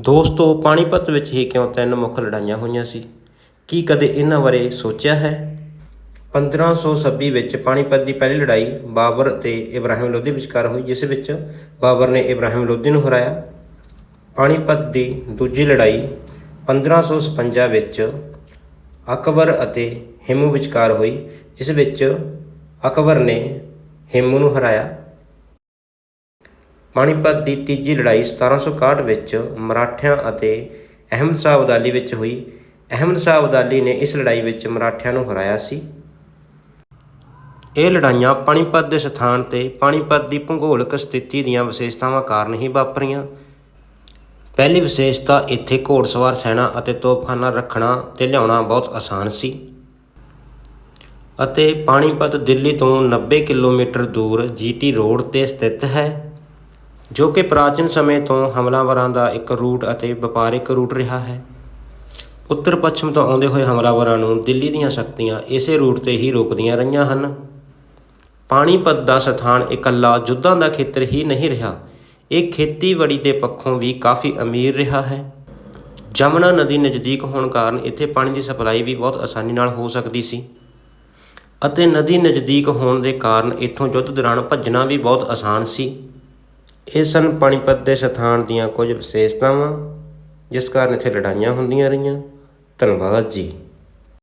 ਦੋਸਤੋ, ਪਾਣੀਪਤ ਵਿੱਚ ਹੀ ਕਿਉਂ ਤਿੰਨ ਮੁੱਖ ਲੜਾਈਆਂ ਹੋਈਆਂ ਸੀ? ਕੀ ਕਦੇ ਇਹਨਾਂ ਬਾਰੇ ਸੋਚਿਆ ਹੈ? 1526 ਵਿੱਚ ਪਾਣੀਪਤ ਦੀ ਪਹਿਲੀ ਲੜਾਈ ਬਾਬਰ ਅਤੇ ਇਬਰਾਹਿਮ ਲੋਧੀ ਵਿਚਕਾਰ ਹੋਈ, ਜਿਸ ਵਿੱਚ ਬਾਬਰ ਨੇ ਇਬਰਾਹਿਮ ਲੋਧੀ ਨੂੰ ਹਰਾਇਆ। ਪਾਣੀਪਤ ਦੀ ਦੂਜੀ ਲੜਾਈ 1557 ਵਿੱਚ ਅਕਬਰ ਅਤੇ ਹਿਮੂ ਵਿਚਕਾਰ ਹੋਈ, ਜਿਸ ਵਿੱਚ ਅਕਬਰ ਨੇ ਹਿਮੂ ਨੂੰ ਹਰਾਇਆ। ਪਾਣੀਪਤ ਦੀ ਤੀਜੀ ਲੜਾਈ 1761 ਵਿੱਚ ਮਰਾਠਿਆਂ ਅਤੇ ਅਹਿਮਦ ਸ਼ਾਹ ਅਬਦਾਲੀ ਵਿੱਚ ਹੋਈ। ਅਹਿਮਦ ਸ਼ਾਹ ਅਬਦਾਲੀ ਨੇ ਇਸ ਲੜਾਈ ਵਿੱਚ ਮਰਾਠਿਆਂ ਨੂੰ ਹਰਾਇਆ ਸੀ। ਇਹ ਲੜਾਈਆਂ ਪਾਣੀਪਤ ਦੇ ਸਥਾਨ ਤੇ ਪਾਣੀਪਤ ਦੀ ਭੂਗੋਲਿਕ ਸਥਿਤੀ ਦੀਆਂ ਵਿਸ਼ੇਸ਼ਤਾਵਾਂ ਕਾਰਨ ਹੀ ਵਾਪਰੀਆਂ। ਪਹਿਲੀ ਵਿਸ਼ੇਸ਼ਤਾ ਇੱਥੇ ਘੋੜਸਵਾਰ ਸੈਨਾ ਅਤੇ ਤੋਪਖਾਨਾ ਰੱਖਣਾ ਤੇ ਲਿਆਉਣਾ ਬਹੁਤ ਆਸਾਨ ਸੀ। ਅਤੇ ਪਾਣੀਪਤ ਦਿੱਲੀ ਤੋਂ 90 ਕਿਲੋਮੀਟਰ ਦੂਰ ਜੀਟੀ ਰੋਡ ਤੇ ਸਥਿਤ ਹੈ। ਜੋ ਕਿ ਪ੍ਰਾਚੀਨ ਸਮੇਂ ਤੋਂ ਹਮਲਾਵਰਾਂ ਦਾ ਇੱਕ ਰੂਟ ਅਤੇ ਵਪਾਰਕ ਰੂਟ ਰਿਹਾ ਹੈ। ਉੱਤਰ ਪੱਛਮ ਤੋਂ ਆਉਂਦੇ ਹੋਏ ਹਮਲਾਵਰਾਂ ਨੂੰ ਦਿੱਲੀ ਦੀਆਂ ਸ਼ਕਤੀਆਂ ਇਸੇ ਰੂਟ ਤੇ ਹੀ ਰੋਕਦੀਆਂ ਰਹੀਆਂ ਹਨ। ਪਾਣੀਪਤ ਦਾ ਸਥਾਨ ਇਕੱਲਾ ਯੁੱਧਾਂ ਦਾ ਖੇਤਰ ਹੀ ਨਹੀਂ ਰਿਹਾ। ਇਹ ਖੇਤੀਬਾੜੀ ਦੇ ਪੱਖੋਂ ਵੀ ਕਾਫੀ ਅਮੀਰ ਰਿਹਾ ਹੈ। ਜਮਨਾ ਨਦੀ ਨਜ਼ਦੀਕ ਹੋਣ ਕਾਰਨ ਇੱਥੇ ਪਾਣੀ ਦੀ ਸਪਲਾਈ ਵੀ ਬਹੁਤ ਆਸਾਨੀ ਨਾਲ ਹੋ ਸਕਦੀ ਸੀ ਅਤੇ ਨਦੀ ਨਜ਼ਦੀਕ ਹੋਣ ਦੇ ਕਾਰਨ ਇੱਥੋਂ ਯੁੱਧ ਦੌਰਾਨ ਭੱਜਣਾ ਵੀ ਬਹੁਤ ਆਸਾਨ ਸੀ। ਇਹ ਸਨ ਪਾਣੀਪਤ ਦੇ ਸਥਾਨ ਦੀਆਂ ਕੁਝ ਵਿਸ਼ੇਸ਼ਤਾਵਾਂ, ਜਿਸ ਕਾਰਨ ਇੱਥੇ ਲੜਾਈਆਂ ਹੁੰਦੀਆਂ ਰਹੀਆਂ। ਧੰਨਵਾਦ ਜੀ।